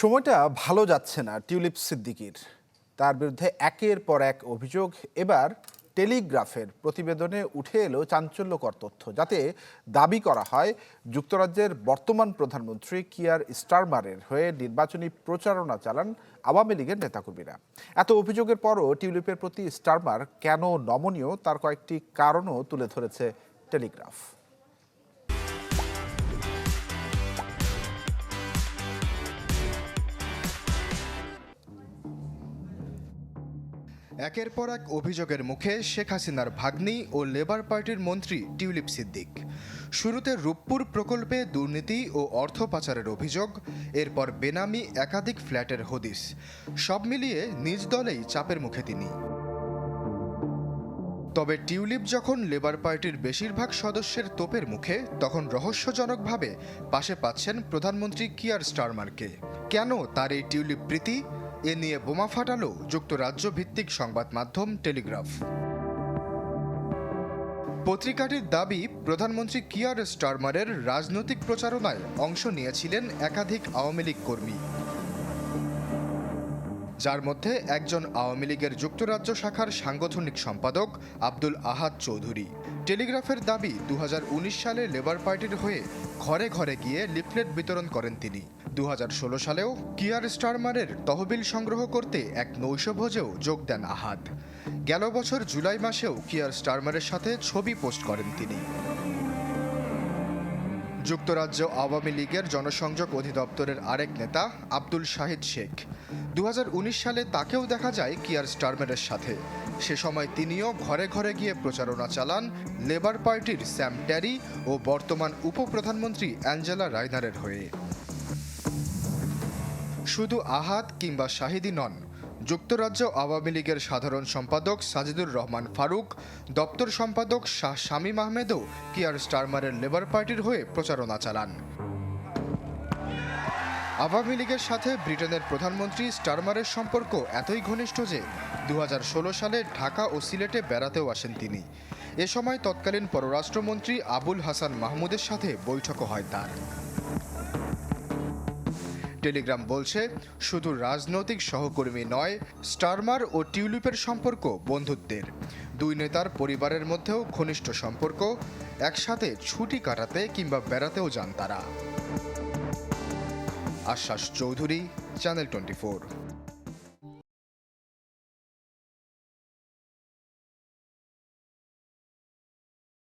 সময়টা ভালো যাচ্ছে না টিউলিপ সিদ্দিকির। তার বিরুদ্ধে একের পর এক অভিযোগ। এবার টেলিগ্রাফের প্রতিবেদনে উঠে এলো চাঞ্চল্যকর তথ্য। যাতে দাবি করা হয়, যুক্তরাজ্যের বর্তমান প্রধানমন্ত্রী কিয়ার স্টারমারের হয়ে নির্বাচনী প্রচারণা চালান আওয়ামী লীগের নেতাকর্মীরা। এত অভিযোগের পরও টিউলিপের প্রতি স্টারমার কেন নমনীয়, তার কয়েকটি কারণও তুলে ধরেছে টেলিগ্রাফ। একের পর এক অভিযোগের মুখে শেখ হাসিনার ভাগ্নি ও লেবার পার্টির মন্ত্রী টিউলিপ সিদ্দিক। শুরুতে রূপপুর প্রকল্পে দুর্নীতি ও অর্থ পাচারের অভিযোগ, এরপর বেনামি একাধিক ফ্ল্যাটের হদিস সব মিলিয়ে নিজ দলেই চাপের মুখে তিনি। তবে টিউলিপ যখন লেবার পার্টির বেশিরভাগ সদস্যের তোপের মুখে, তখন রহস্যজনকভাবে পাশে পাচ্ছেন প্রধানমন্ত্রী কিয়ার স্টারমারকে। কেন তার এই টিউলিপ প্রীতি? এ নিয়ে বোমা ফাটালো যুক্তরাজ্য ভিত্তিক সংবাদ মাধ্যম টেলিগ্রাফ। পত্রিকাটির দাবি, প্রধানমন্ত্রী কিয়ার স্টারমারের রাজনৈতিক প্রচারণায় অংশ নিয়েছিলেন একাধিক আওয়ামী লীগ কর্মী। যার মধ্যে একজন আওয়ামী লীগের যুক্তরাজ্য শাখার সাংগঠনিক সম্পাদক আব্দুল আহাদ চৌধুরী। টেলিগ্রাফের দাবি দু হাজার উনিশ সালে লেবার পার্টির হয়ে ঘরে ঘরে গিয়ে লিফলেট বিতরণ করেন তিনি। দু হাজার ষোলো সালেও কিয়ার স্টারমারের তহবিল সংগ্রহ করতে এক নৈশভোজেও যোগ দেন আহাদ। গেল বছর জুলাই মাসেও কিয়ার স্টারমারের সাথে ছবি পোস্ট করেন তিনি। যুক্তরাজ্য আওয়ামী লীগের জনসংযোগ অধিদপ্তরের আরেক নেতা, আব্দুল শাহিদ শেখ। দু হাজার উনিশ সালে তাকেও দেখা যায় কিয়ার স্টারমারের সাথে। সে সময় তিনিও ঘরে ঘরে গিয়ে প্রচারণা চালান লেবার পার্টির স্যাম ট্যারি ও বর্তমান উপপ্রধানমন্ত্রী অ্যাঞ্জেলা রাইনারের হয়ে। শুধু আহাত কিংবা শাহিদি নন যুক্তরাজ্য আওয়ামী লীগের সাধারণ সম্পাদক সাজিদুর রহমান ফারুক, দপ্তর সম্পাদক শাহ শামীম আহমেদও কিয়ার স্টারমারের লেবার পার্টির হয়ে প্রচারণা চালান। আওয়ামী লীগের সাথে ব্রিটেনের প্রধানমন্ত্রী স্টারমারের সম্পর্ক এতই ঘনিষ্ঠ যে দু হাজার ষোলো সালে ঢাকা ও সিলেটে বেড়াতেও আসেন তিনি। এ সময় তৎকালীন পররাষ্ট্রমন্ত্রী আবুল হাসান মাহমুদের সাথে বৈঠকও হয় তার। টেলিগ্রাম বলছে, শুধু রাজনৈতিক সহকর্মী নয়, স্টারমার ও টিউলিপের সম্পর্ক বন্ধুত্বের। দুই নেতার পরিবারের মধ্যেও ঘনিষ্ঠ সম্পর্ক, একসাথে ছুটি কাটাতে কিংবা বেড়াতেও যান তারা। আশ্বাস চৌধুরী, চ্যানেল টোয়েন্টি